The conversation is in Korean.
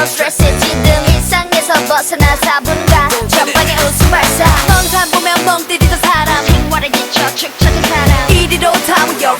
더 스트레스 지금 일상에서 벗어나 4분간 전방에 웃음 발사. 멍탄 보면 멍 때리던 사람. 생활에 지쳐 축처진 사람. 이리로 타워 열어